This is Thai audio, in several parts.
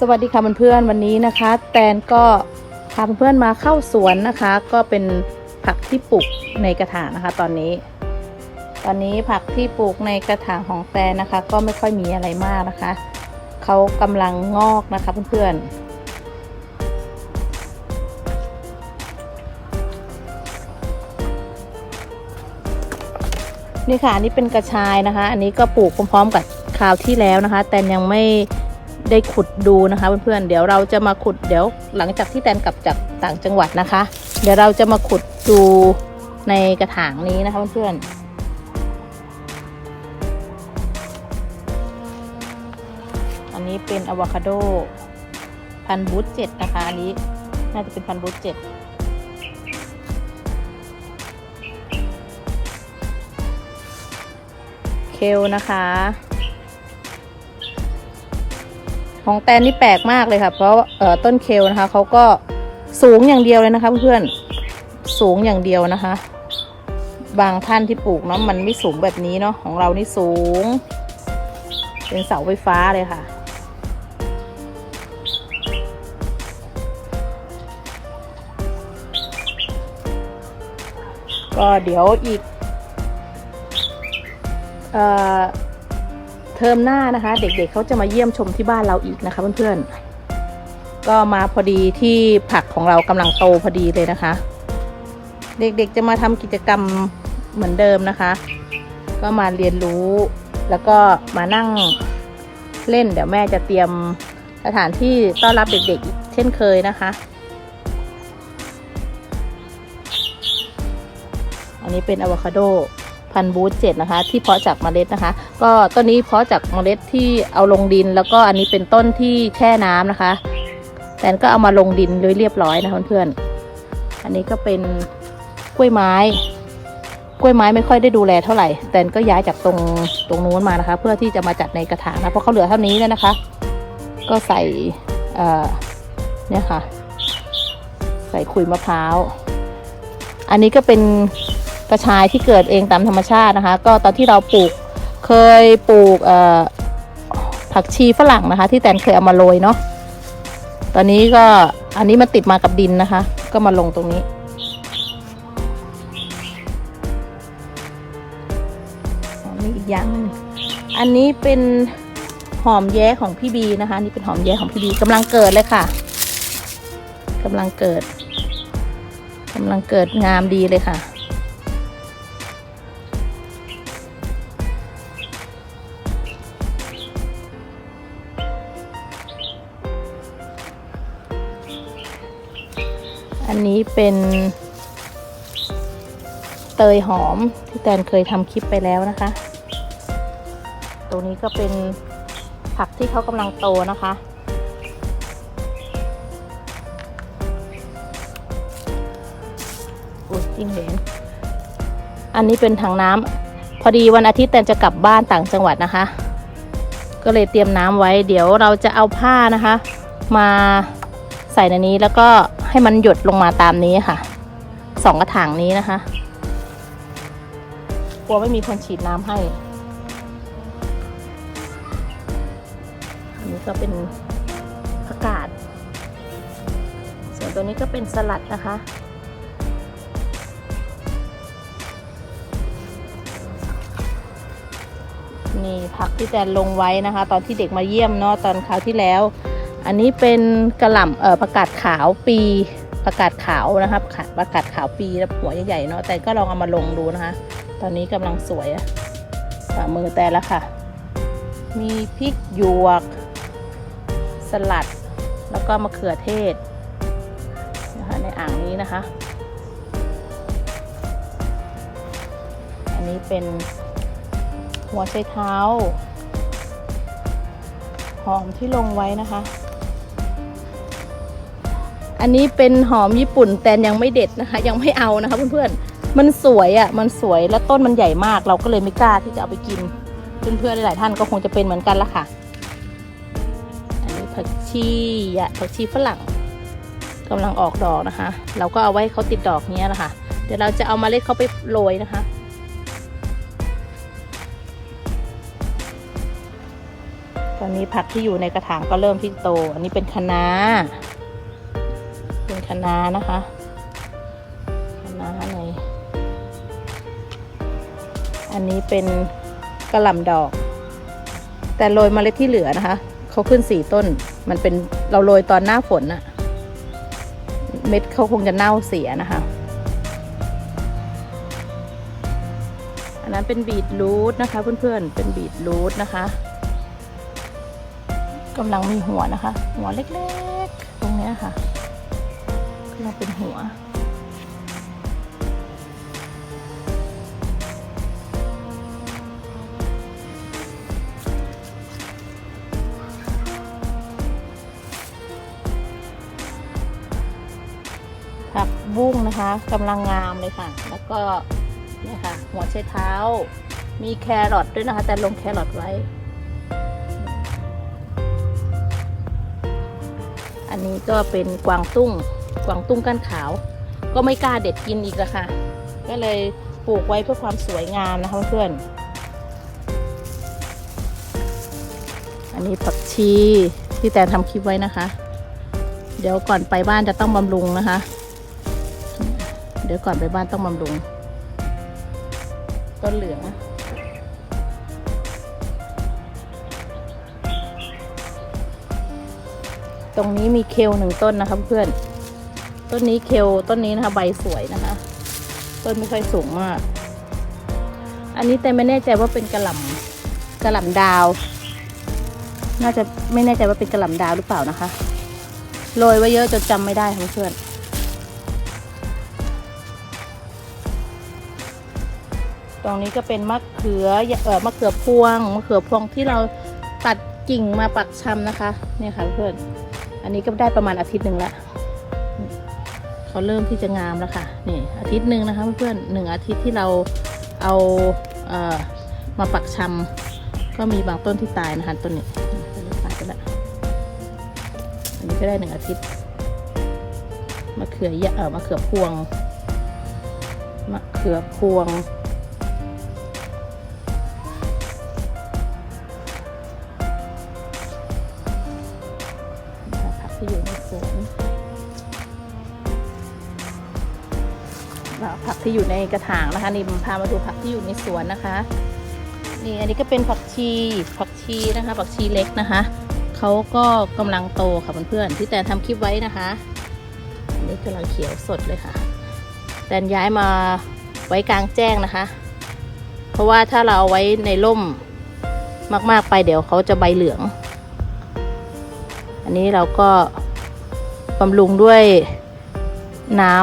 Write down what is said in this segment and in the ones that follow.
สวัสดีค่ะเพื่อนๆวันนี้นะคะ แตนก็พาเพื่อนๆมาเข้าสวนนะคะ ก็เป็นผักที่ปลูกในกระถางนะคะ ตอนนี้ ตอนนี้ผักที่ปลูกในกระถางของแตนนะคะ ก็ไม่ค่อยมีอะไรมากนะคะเขากำลังงอกนะคะเพื่อนๆนี่ค่ะอันนี้เป็นกระชายนะคะ อันนี้ก็ปลูกพร้อมๆกับคราวที่แล้วนะคะ แตนยังไม่ ได้ขุดดูนะคะเพื่อนๆเดี๋ยวเราจะมาขุดเดี๋ยวหลังจากที่แตนกลับจากต่างจังหวัดนะคะ เดี๋ยวเราจะมาขุดดูในกระถางนี้นะคะเพื่อนๆอันนี้เป็นอะโวคาโดพันบูธเจ็ดนะคะอันนี้น่าจะเป็นพันบูธเจ็ดเคลนะคะ ของแตนนี่แปลกมากเลยค่ะ เพราะเอ่อต้นเคลนะคะเขาก็สูงอย่างเดียวเลยนะคะเพื่อนๆสูงอย่างเดียวนะคะ บางท่านที่ปลูกเนาะมันไม่สูงแบบนี้เนาะของเรานี่สูง เป็นเสาไฟฟ้าเลยค่ะก็เดี๋ยวอีก เทอมหน้านะคะ เด็กๆเขาจะมาเยี่ยมชมที่บ้านเราอีกนะคะเพื่อนๆ ก็มาพอดีที่ผักของเรากำลังโตพอดีเลยนะคะ เด็กๆจะมาทำกิจกรรมเหมือนเดิมนะคะ ก็มาเรียนรู้แล้วก็มานั่งเล่นเดี๋ยวแม่จะเตรียมสถานที่ต้อนรับเด็กๆอีกเช่นเคยนะคะ อันนี้เป็นอะโวคาโด พันธุ์บูธเจ็ดนะคะ ที่เพาะจากเมล็ดนะคะ ก็ต้นนี้เพาะจากเมล็ดที่เอาลงดิน แล้วก็อันนี้เป็นต้นที่แช่น้ำนะคะแต่ก็เอามาลงดินเลยเรียบร้อยนะเพื่อนๆอันนี้ก็เป็นกล้วยไม้ กล้วยไม้ไม่ค่อยได้ดูแลเท่าไหร่แต่ก็ย้ายจากตรงตรงนู้นมานะคะ เพื่อที่จะมาจัดในกระถางนะเพราะเขาเหลือเท่านี้แล้วนะคะ ก็ใส่เนี่ยค่ะ ใส่ขุยมะพร้าว อันนี้ก็เป็น กระชายที่เกิดเองตามธรรมชาตินะคะ ก็ตอนที่เราปลูกเคยปลูกผักชีฝรั่งนะคะ ที่แตนเคยเอามาโรยเนาะตอนนี้ก็อันนี้มันติดมากับดินนะคะ ก็มาลงตรงนี้อันนี้อีกอย่างหนึงอันนี้เป็นหอมแย้ของพี่บีนะคะ นี่เป็นหอมแย้ของพี่บีกำลังเกิดเลยค่ะกำลังเกิดกำลังเกิดงามดีเลยค่ะ อันนี้เป็นเตยหอมที่แตนเคยทำคลิปไปแล้วนะคะ ตรงนี้ก็เป็นผักที่เขากำลังโตนะคะ อุ้ยจริงเหรนอันนี้เป็นถังน้ำพอดีวันอาทิตย์แตนจะกลับบ้านต่างจังหวัดนะคะ ก็เลยเตรียมน้ำไว้ เดี๋ยวเราจะเอาผ้านะคะ มาใส่ในนี้แล้วก็ ให้มันหยดลงมาตามนี้ค่ะสองกระถางนี้นะคะกลัวไม่มีคนฉีดน้ำให้อันนี้ก็เป็นผักกาด ส่วนตัวนี้ก็เป็นสลัดนะคะ นี่ผักที่แตนลงไว้นะคะ ตอนที่เด็กมาเยี่ยมเนาะตอนคราวที่แล้ว อันนี้เป็นกระหล่ำเอ่อประกาศขาวปีประกาศขาวนะครับค่ะประกาศขาวปีแล้วหัวใหญ่ๆเนาะแต่ก็ลองเอามาลงดูนะคะ ตอนนี้กำลังสวยอะฝ่ามือแต่ละค่ะ มีพริกหยวก สลัด แล้วก็มะเขือเทศนะคะในอ่างนี้นะคะ อันนี้เป็นหัวไชเท้า หอมที่ลงไว้นะคะ อันนี้เป็นหอมญี่ปุ่นแต่ยังไม่เด็ดนะคะ ยังไม่เอานะคะเพื่อนๆ มันสวยอะ่ะ มันสวยแล้วต้นมันใหญ่มาก เราก็เลยไม่กล้าที่จะเอาไปกิน เพื่อนๆหลายๆท่านก็คงจะเป็นเหมือนกันละค่ะ อันนี้ผักชีอะผักชีฝรั่งกำลังออกดอกนะคะ เราก็เอาไว้ให้เขาติดดอกเนี้ยนะคะ เดี๋ยวเราจะเอามาเล็ดเขาไปโรยนะคะ ตอนนี้ผักที่อยู่ในกระถางก็เริ่มที่โต อันนี้เป็นคะน้า คะน้านะคะคะน้าในอันนี้เป็นกระหล่ำดอก แต่โรยเมล็ดที่เหลือนะคะเขาขึ้นสี่ต้น มันเป็นเราโรยตอนหน้าฝนน่ะเม็ดเขาคงจะเน่าเสียนะคะ อันนั้นเป็นบีทรูทนะคะเพื่อนๆ เป็นบีทรูทนะคะกำลังมีหัวนะคะ หัวเล็กๆ กำลังเป็นหัว ผักบุ้งนะคะกำลังงามเลยค่ะ แล้วก็เนี่ยค่ะ หัวไชเท้า มีแครอทด้วยนะคะ แต่ลงแครอทไว้ อันนี้ก็เป็นกวางตุ้ง กวางตุ้งก้านขาว ก็ไม่กล้าเด็ดกินอีกละค่ะ ก็เลยปลูกไว้เพื่อความสวยงามนะคะเพื่อนอันนี้ผักชีที่แตนทำคลิปไว้นะคะ เดี๋ยวก่อนไปบ้านจะต้องบำรุงนะคะ เดี๋ยวก่อนไปบ้านต้องบำรุง ต้นเหลืองตรงนี้มีเคลหนึ่งต้นนะคะเพื่อน ต้นนี้เคลต้นนี้นะคะ ใบสวยนะคะ ต้นไม่ค่อยสูงมาก อันนี้แต่ไม่แน่ใจว่าเป็นกระหล่ำกระหล่ำดาว น่าจะไม่แน่ใจว่าเป็นกระหล่ำดาวหรือเปล่านะคะโรยไว้เยอะจนจำไม่ได้ค่ะเพื่อนตรงนี้ก็เป็นมะเขือเออมะเขือพวงมะเขือพวงที่เราตัดกิ่งมาปักชำนะคะ เนี่ยค่ะเพื่อน อันนี้ก็ได้ประมาณอาทิตย์หนึ่งละ เขาเริ่มที่จะงามแล้วค่ะนี่อาทิตย์หนึ่งนะคะเพื่อนๆหนึ่งอาทิตย์ที่เราเอาเอ่อมาปักชำก็มีบางต้นที่ตายนะคะต้นนี้ต้นนี้ตายก็แล้วอันนี้ก็ได้หนึ่งอาทิตย์มะเขือยะเออมะเขือพวงมะเขือพวง ที่อยู่ในกระถางนะคะนี่พามาดูผักที่อยู่ในสวนนะคะ นี่อันนี้ก็เป็นผักชีผักชีนะคะ ผักชีเล็กนะคะเขาก็กำลังโตค่ะเพื่อนๆที่แตนทำคลิปไว้นะคะ อันนี้กำลังเขียวสดเลยค่ะ แตนย้ายมาไว้กลางแจ้งนะคะ เพราะว่าถ้าเราเอาไว้ในร่มมาก ๆ ไปเดี๋ยวเขาจะใบเหลือง อันนี้เราก็บำรุงด้วยน้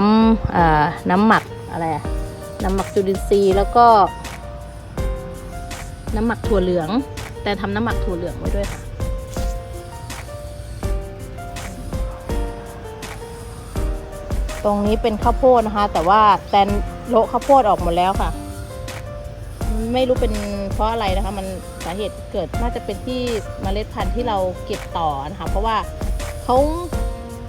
ำน้ำหมัก อะไรน้ำหมักจุลินทรีย์แล้วก็ น้ำหมักถั่วเหลือง แต่ทำน้ำหมักถั่วเหลืองไว้ด้วยค่ะตรงนี้เป็นข้าวโพดนะคะ แต่ว่าแตนโละข้าวโพดออกหมดแล้วค่ะ ไม่รู้เป็นเพราะอะไรนะคะ มันสาเหตุเกิดน่าจะเป็นที่เมล็ดพันธุ์ที่เราเก็บต่อนะคะ เพราะว่าเขา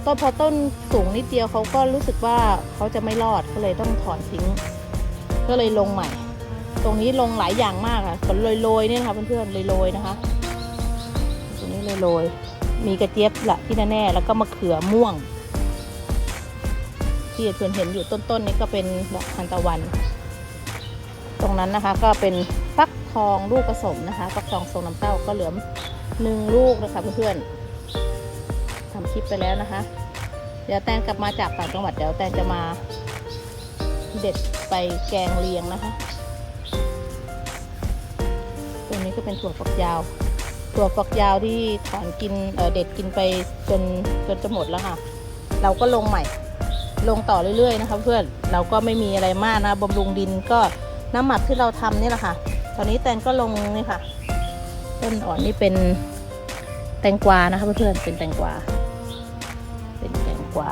ต้นพอต้นสูงนิดเดียวเขาก็รู้สึกว่าเขาจะไม่รอดก็เลยต้องถอนทิ้ง ก็เลยลงใหม่ ตรงนี้ลงหลายอย่างมากค่ะผลโรยๆเนี่ยนะคะเพื่อนๆโรยๆนะคะ ตรงนี้โรยๆมีกระเจี๊ยบแหละที่แน่ๆแล้วก็มะเขือม่วง ที่เพื่อนเห็นอยู่ต้นๆนี้ก็เป็นดอกทานตะวัน ตรงนั้นนะคะก็เป็นฟักทองลูกผสมนะคะฟักทองทรงน้ำเต้าก็เหลือหนึ่งลูกนะคะเพื่อนๆ ทำคลิปไปแล้วนะคะ เดี๋ยวแตนกลับมาจากต่างจังหวัดเดี๋ยวแตนจะมาเด็ดไปแกงเลียงนะคะตรงนี้ก็เป็นถั่วฝักยาว ถั่วฝักยาวที่ถอนกินเเด็ดกินไปจนจนจะหมดแล้วค่ะ เราก็ลงใหม่ ลงต่อเรื่อยๆนะคะเพื่อน เราก็ไม่มีอะไรมากนะบำรุงดินก็น้ำหมักที่เราทำนี่แหละค่ะ ตอนนี้แตนก็ลงนี่ค่ะ ต้นอ่อนนี่เป็นแตงกวานะคะเพื่อนๆเป็นแตงกวา กวา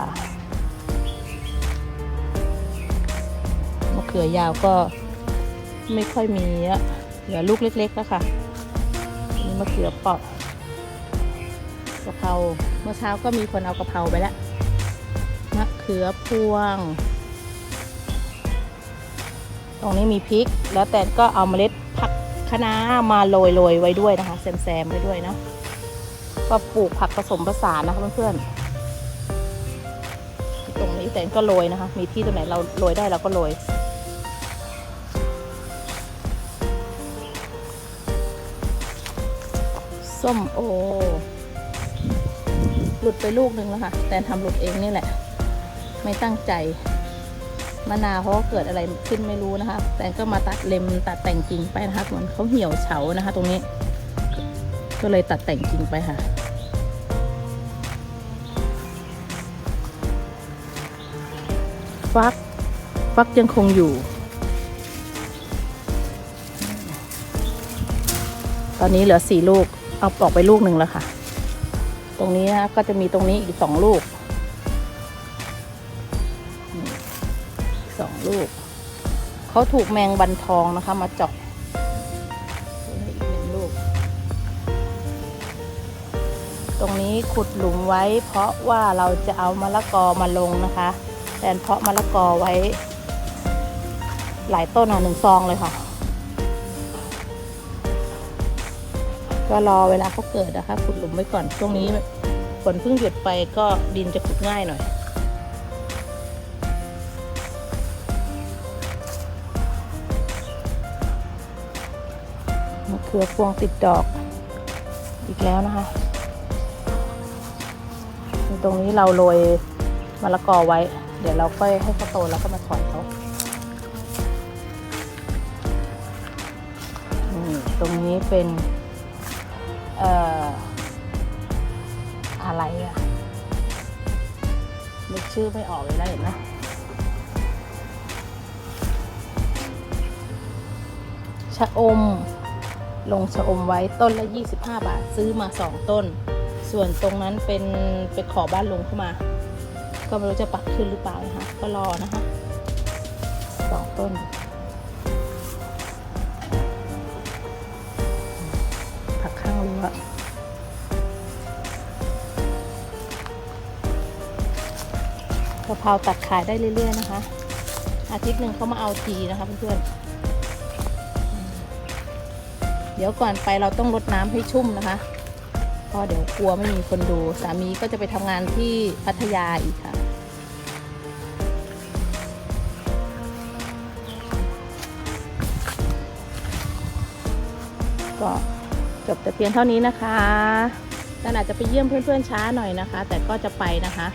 มะเขือยาวก็ไม่ค่อยมีอะเหลือลูกเล็กๆแล้วค่ะนี่มะเขือเปาะกะเพราเมื่อเช้าก็มีคนเอากะเพราไปแล้วมะเขือพวง ตรงนี้มีพริก แล้วแตนก็เอาเมล็ดผักคะน้ามาโรยโรยๆไว้ด้วยนะคะแซมๆไว้ด้วยเนาะก็ปลูกผักผสมผสานนะคะเพื่อนๆ แตนก็โรยนะคะ มีที่ตรงไหนเราโรยได้เราก็โรยส้มโอ หลุดไปลูกนึงแล้วค่ะ แต่ทำหลุดเองนี่แหละ ไม่ตั้งใจมะนาวเขาก็เกิดอะไรขึ้นไม่รู้นะคะ แต่ก็มาตัดเล็มตัดแต่งกิ่งไปนะคะเหมือนเขาเหี่ยวเฉานะคะ ตรงนี้ ก็เลยตัดแต่งกิ่งไปค่ะ ฟัก ฟักยังคงอยู่ ตอนนี้เหลือสี่ลูก เอาออกไปลูกหนึ่งแล้วค่ะ ตรงนี้ก็จะมีตรงนี้อีกสองลูกสองลูก เขาถูกแมงบันทองนะคะ มาเจาะตรงนี้อีกหนึ่งลูกตรงนี้ขุดหลุมไว้เพราะว่าเราจะเอามะละกอมาลงนะคะ แทนเพาะมะละกอไว้ หลายต้นอะหนึ่งซองเลยค่ะ ก็รอเวลาเขาเกิดนะคะขุดหลุมไว้ก่อนช่วงนี้ฝนเพิ่งหยุดไปก็ดินจะขุดง่ายหน่อยมะเขือพวงติดดอกอีกแล้วนะคะตรงนี้เราโรยมะละกอไว้ เดี๋ยวเราค่อยให้เขาโตแล้วก็มาถอนเขาตรงนี้เป็นเอ่ออะไรอะนึกชื่อไม่ออกเลยนะเห็นไหมชะอม ลงชะอมไว้ต้นละ 25 บาท ซื้อมา 2 ต้น ส่วนตรงนั้นเป็นไปขอบ้านลงเข้ามา ก็ไม่รู้จะปักขึ้นหรือเปล่านะคะ ก็รอนะคะสองต้นผักข้างรั้วกะเพราตัดขายได้เรื่อยๆนะคะ อาทิตย์หนึ่งเขามาเอาทีนะคะเพื่อนๆเดี๋ยวก่อนไปเราต้องรดน้ำให้ชุ่มนะคะ ก็เดี๋ยวกลัวไม่มีคนดูสามีก็จะไปทำงานที่พัทยาอีกค่ะก็จบแต่เพียงเท่านี้นะคะแต่อาจจะไปเยี่ยมเพื่อนๆช้าหน่อยนะคะ แต่ก็จะไปนะคะ